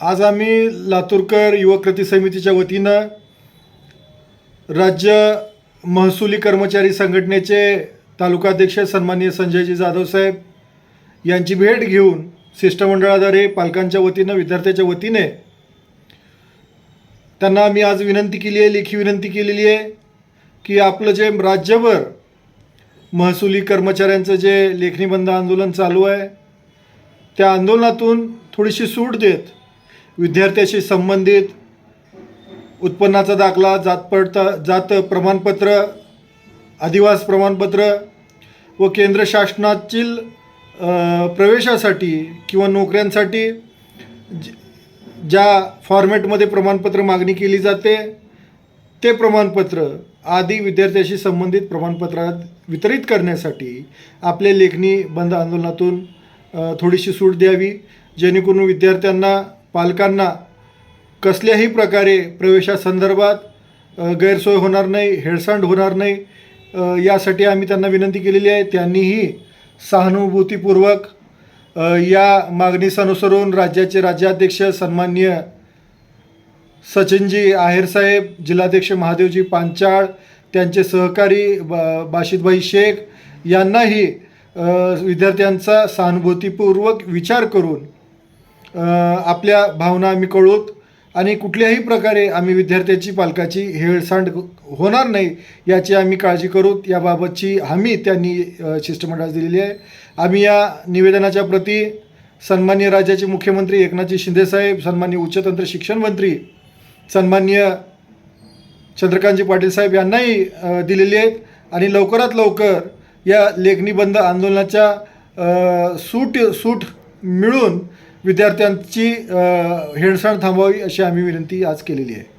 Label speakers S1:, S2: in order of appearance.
S1: आज आम्ही लातूरकर युवक कृती समितीच्या वतीनं राज्य महसुली कर्मचारी संघटनेचे तालुकाध्यक्ष सन्माननीय संजयजी जाधव साहेब यांची भेट घेऊन शिष्टमंडळाद्वारे पालकांच्या वतीनं विद्यार्थ्याच्या वतीने त्यांना आम्ही आज विनंती केली आहे लेखी विनंती केलेली आहे की आपलं जे राज्यभर महसुली कर्मचाऱ्यांचं जे लेखणी बंद आंदोलन चालू आहे त्या आंदोलनातून थोडीशी सूट देत विद्यार्थ्याशी संबंधित उत्पन्नाचा दाखला जात पडता जात प्रमाणपत्र आदिवास प्रमाणपत्र व केंद्र शासनातील प्रवेशासाठी किंवा नोकऱ्यांसाठी ज्या फॉर्मॅटमध्ये प्रमाणपत्र मागणी केली जाते ते प्रमाणपत्र आदी विद्यार्थ्याशी संबंधित प्रमाणपत्रात वितरित करण्यासाठी आपले लेखणी बंद आंदोलनातून थोडीशी सूट द्यावी जेणेकरून विद्यार्थ्यांना पालकांना कसल्याही प्रकारे प्रवेशासंदर्भात गैरसोय होणार नाही हेळसांड होणार नाही यासाठी आम्ही त्यांना विनंती केलेली आहे. त्यांनीही सहानुभूतीपूर्वक या मागणीस अनुसरून राज्याचे राज्याध्यक्ष सन्माननीय सचिनजी आहेरसाहेब जिल्हाध्यक्ष महादेवजी पांचाळ त्यांचे सहकारी बा बाशिदभाई शेख यांनाही विद्यार्थ्यांचा सहानुभूतीपूर्वक विचार करून आपल्या भावना आम्ही कळवत आणि कुठल्याही प्रकारे आम्ही विद्यार्थ्याची पालकाची हेळसांड होणार नाही याची आम्ही काळजी करू याबाबतची हमी त्यांनी शिष्टमंडळास दिलेली आहे. आम्ही या निवेदनाच्या प्रती सन्मान्य राज्याचे मुख्यमंत्री एकनाथजी शिंदेसाहेब सन्मान्य उच्चतंत्र शिक्षण मंत्री सन्मान्य चंद्रकांतजी पाटील साहेब यांनाही दिलेली आहेत. आणि लवकरात लवकर या लेखणी बंद आंदोलनाच्या सूट सूट मिळून विद्यार्थ्यांची अ, हेळसांड थांबवावी अशी आम्ही विनंती आज केलेली आहे.